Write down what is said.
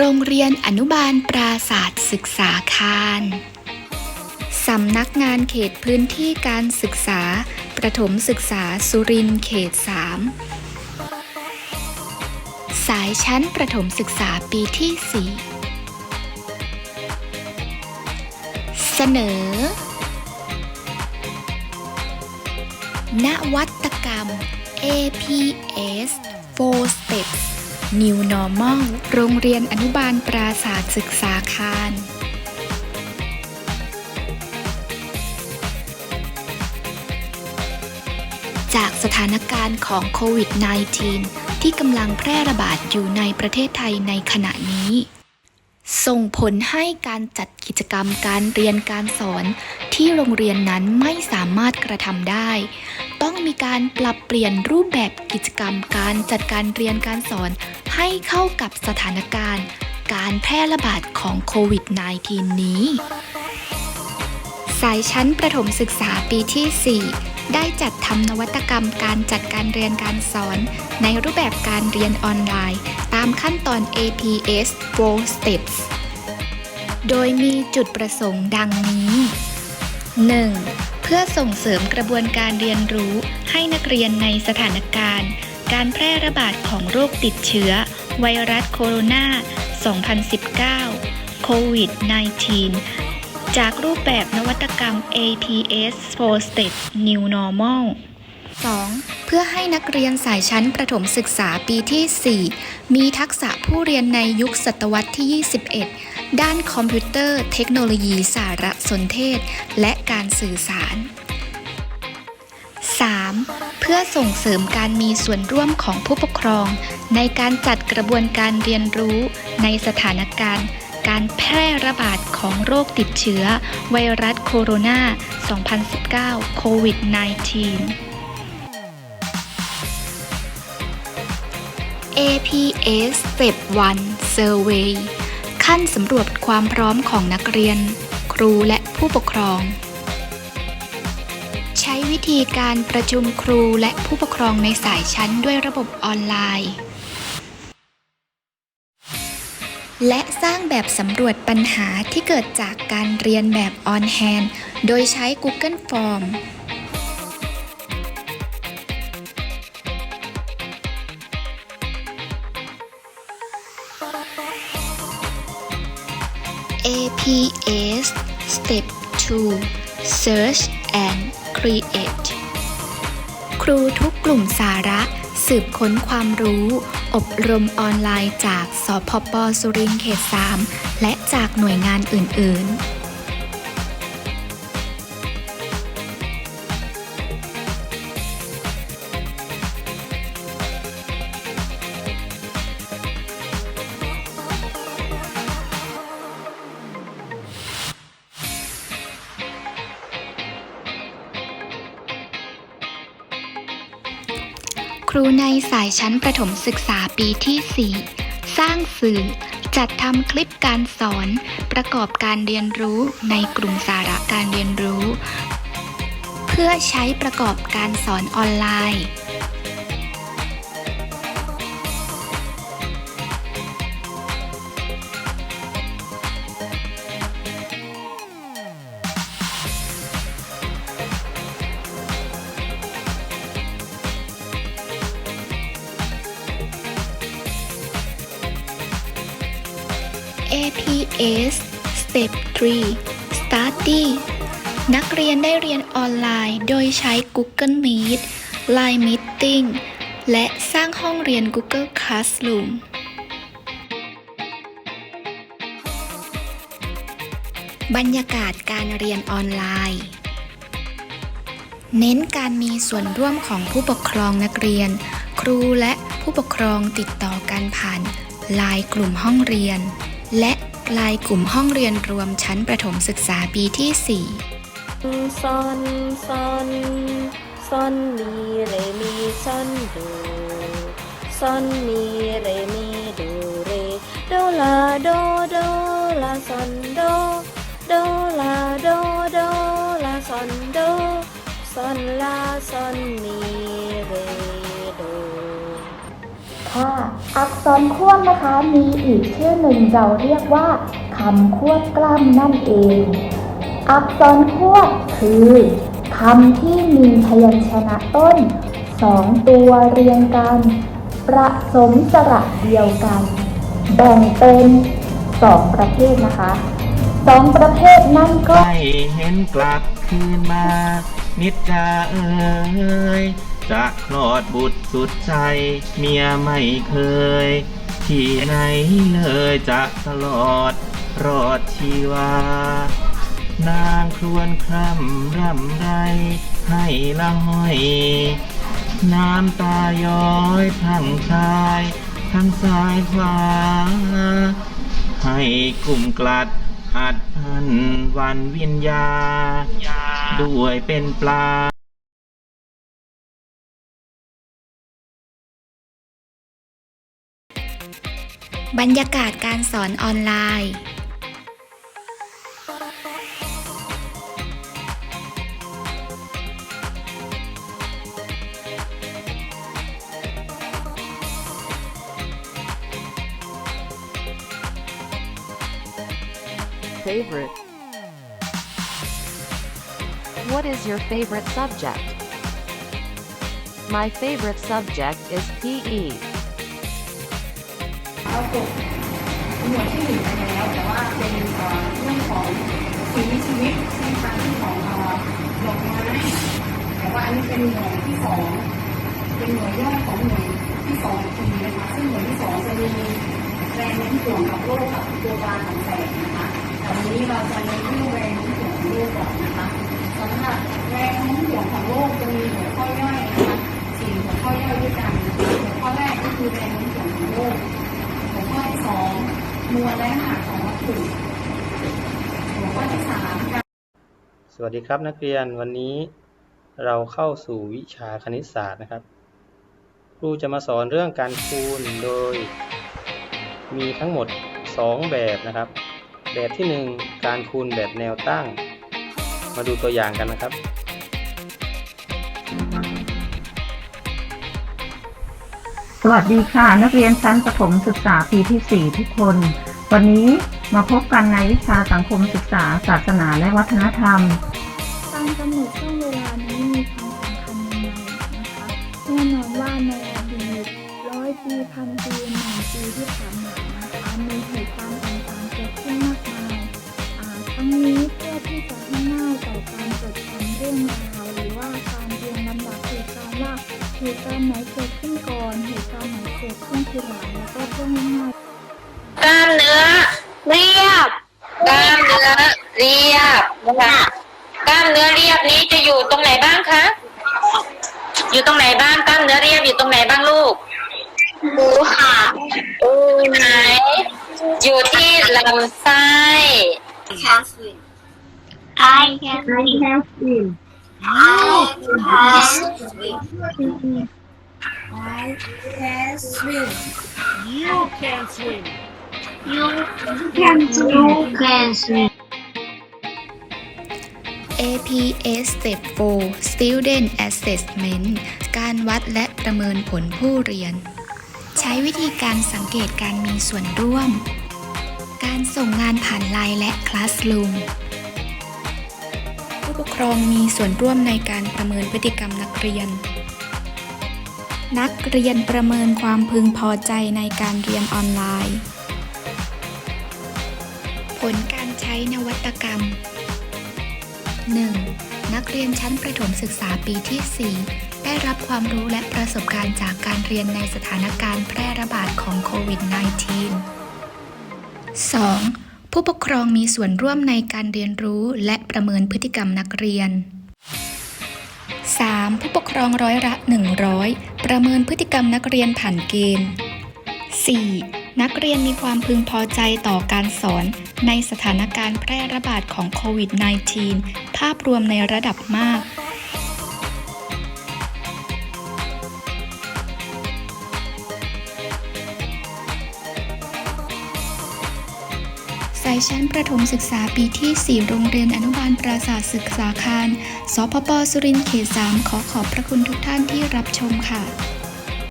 โรงเรียนอนุบาลปราศาสตร์ศึกษาคารสำนักงานเขตพื้นที่การศึกษา ประถมศึกษาสุรินทร์เขต 3 สายชั้นประถมศึกษาปีที่ 4 เสนอ นวัตกรรม APS 4 Steps New Normal โรงเรียนอนุบาลปราศาสตร์ศึกษาคารจากสถานการณ์ของโควิด -19 ที่กำลังแพร่ระบาดอยู่ในประเทศไทยในขณะนี้ ส่งผลให้การจัดกิจกรรมการเรียนการสอนที่โรงเรียนนั้นไม่สามารถกระทำได้ ต้องมีการปรับเปลี่ยนรูปแบบกิจกรรมการจัดการเรียนการสอน ให้เข้ากับสถานการณ์ การแพร่ระบาดของโควิด -19 นี้ สายชั้นประถมศึกษาปีที่ 4 ได้จัดทำนวัตกรรมการจัดการเรียนการสอน ในรูปแบบการเรียนออนไลน์ ตามขั้นตอน APS 4 Steps โดยมีจุดประสงค์ดังนี้ 1. เพื่อส่งเสริมกระบวนการเรียนรู้ให้นักเรียนในสถานการณ์ การแพร่ระบาดของโรคติดเชื้อ ไวรัสโคโรนา 2019 โควิด -19 จากรูปแบบนวัตกรรม APS 4 Step New Normal 2. เพื่อให้นักเรียนสายชั้นประถมศึกษาปีที่ 4 มีทักษะผู้เรียนในยุคศตวรรษที่ 21 ด้านคอมพิวเตอร์ เทคโนโลยีสารสนเทศ และการสื่อสาร 3. เพื่อส่งเสริมการมีส่วนร่วมของผู้ปกครอง ในการจัดกระบวนการเรียนรู้ในสถานการณ์ การแพร่ระบาดของโรคติดเชื้อ ไวรัสโคโรนา 2019 โควิด -19 APS Step 1 Survey ขั้นสำรวจความพร้อมของนักเรียน ครูและผู้ปกครอง ธีการประชุมครูและผู้ปกครองในสายชั้นด้วยระบบออนไลน์ และสร้างแบบสำรวจปัญหาที่เกิดจากการเรียนแบบออนแฮนโดยใช้ Google Form APS Step 2 Search and Create ครูทุกกลุ่มสาระ สืบค้นความรู้ อบรมออนไลน์จากสพปสุรินทร์เขต 3 และจากหน่วยงานอื่น ๆ รูในสายชั้นประถมศึกษาปีที่ 4 สร้างสื่อ จัดทำคลิปการสอน ประกอบการเรียนรู้ในกลุ่มสาระการเรียนรู้ เพื่อใช้ประกอบการสอนออนไลน์ APS Step 3 Study นักเรียนได้เรียนออนไลน์ โดยใช้ Google Meet Line Meeting และสร้างห้องเรียน Google Classroom บรรยากาศการเรียนออนไลน์ เน้นการมีส่วนร่วมของผู้ปกครองนักเรียน ครูและผู้ปกครองติดต่อกันผ่านไลน์กลุ่มห้องเรียน และไลายกลุ่มห้องเรียนรวมชั้นประถมศึกษาปีที่ 4 ซอนซอนซอนมีเรมีซอนดูซอนมีเรมีดูเรโดลาโดโด ค่ะ อักษรควบนะคะ มีอีกชื่อหนึ่งเราเรียกว่าคำควบกล้ำนั่นเอง อักษรควบคือคำที่มีพยัญชนะต้นสองตัวเรียงกัน ประสมสระเดียวกัน แบ่งเป็นสองประเภทนะคะสองประเภทนั่นก็ไม่เห็นกลับคืนมา นิดจาเอ่ย จะคลอดบุตรสุดใจ เมียไม่เคย ที่ไหนเลยจะตลอด รอดชีวา นางครวนคร่ำร่ำไรให้ละห้อย น้ำตาย้อยพรังพรายทั้งซ้ายขวา ให้กลุ่มกลัดอัดพันวันวิญญา ด้วยเป็นปลา บรรยากาศการสอนออนไลน์ Favorite. What is your favorite subject? My favorite subject is PE. เราจบหมวดที่หนึ่งไปแล้ว แต่ว่าเป็นเรื่องของสิ่งมีชีวิตเช่นการที่ของเอ่อดอกไม้แต่ว่าอันนี้เป็นหน่วยที่สองเป็นหน่วยย่อยของหน่วยที่สองทีนะคะซึ่งหน่วยที่สองจะมีแรงโน้มถ่วงกับโลกกับตัวกลางของแสงนะคะแต่วันนี้เราจะเน้นเรื่แรง สวัสดีครับนักเรียนวันนี้เราเข้าสู่วิชาคณิตศาสตร์นะครับ ครูจะมาสอนเรื่องการคูณโดย มีทั้งหมด 2 แบบนะครับ แบบที่ 1 การคูณแบบแนวตั้ง มาดูตัวอย่างกันนะครับ สวัสดีค่ะ นักเรียนชั้นประถมศึกษาปีที่ 4 ทุกคน วันนี้ มาพบกันในวิชาสังคมศึกษา ศาสนาและวัฒนธรรม การกำหนดช่วงเวลานี้มีความสำคัญยังไงนะคะแน่นอนว่าในอดีตร้อยปีพันปีหมื่นปีที่ผ่านมานะคะมีเหตุการณ์ต่างๆเกิดขึ้นมากมายทั้งนี้เพื่อที่จะให้ง่ายต่อการจดจำเรื่องราวหรือว่าการเรียงลำดับเหตุการณ์ว่าเหตุการณ์ไหนเกิดขึ้นก่อนเหตุการณ์ไหนเกิดขึ้นทีหลังแล้วก็เพื่อให้ง่ายกามเนื้อเรียบ กล้ามเนื้อเรีย บนะคะกล้ามเนื้อเรียบนี้จะอยู่ตรงไหนบ้างคะอยู่ตรงไหนบ้างกล้ามเนื้อเรียบอยู่ตรงไหนบ้างลูกหูค่ะไหนอยู่ที่ลำไส้ APS Step 4 Student Assessment การวัดและประเมินผลผู้เรียน ใช้วิธีการสังเกตการมีส่วนร่วม การส่งงานผ่านไลน์และ Classroom ผู้ปกครองมีส่วนร่วมในการประเมินพฤติกรรมนักเรียน นักเรียนประเมินความพึงพอใจในการเรียนออนไลน์ ผลการใช้นวัตกรรม 1. นักเรียนชั้นประถมศึกษาปีที่ 4 ได้รับความรู้และประสบการณ์จากการเรียนในสถานการณ์แพร่ระบาดของโควิด -19 2. ผู้ปกครองมีส่วนร่วมในการเรียนรู้และประเมินพฤติกรรมนักเรียน 3. ผู้ปกครองร้อยละ 100 ประเมินพฤติกรรมนักเรียนผ่านเกณฑ์ 4. นักเรียนมีความพึงพอใจต่อการสอน ในสถานการณ์แพร่ระบาดของโควิด -19 ภาพรวมในระดับมาก สายชั้นประถมศึกษาปีที่ 4 โรงเรียนอนุบาลปราสาทศึกษาคาร สพปสุรินทร์เขต 3 ขอขอบพระคุณทุกท่านที่รับชมค่ะ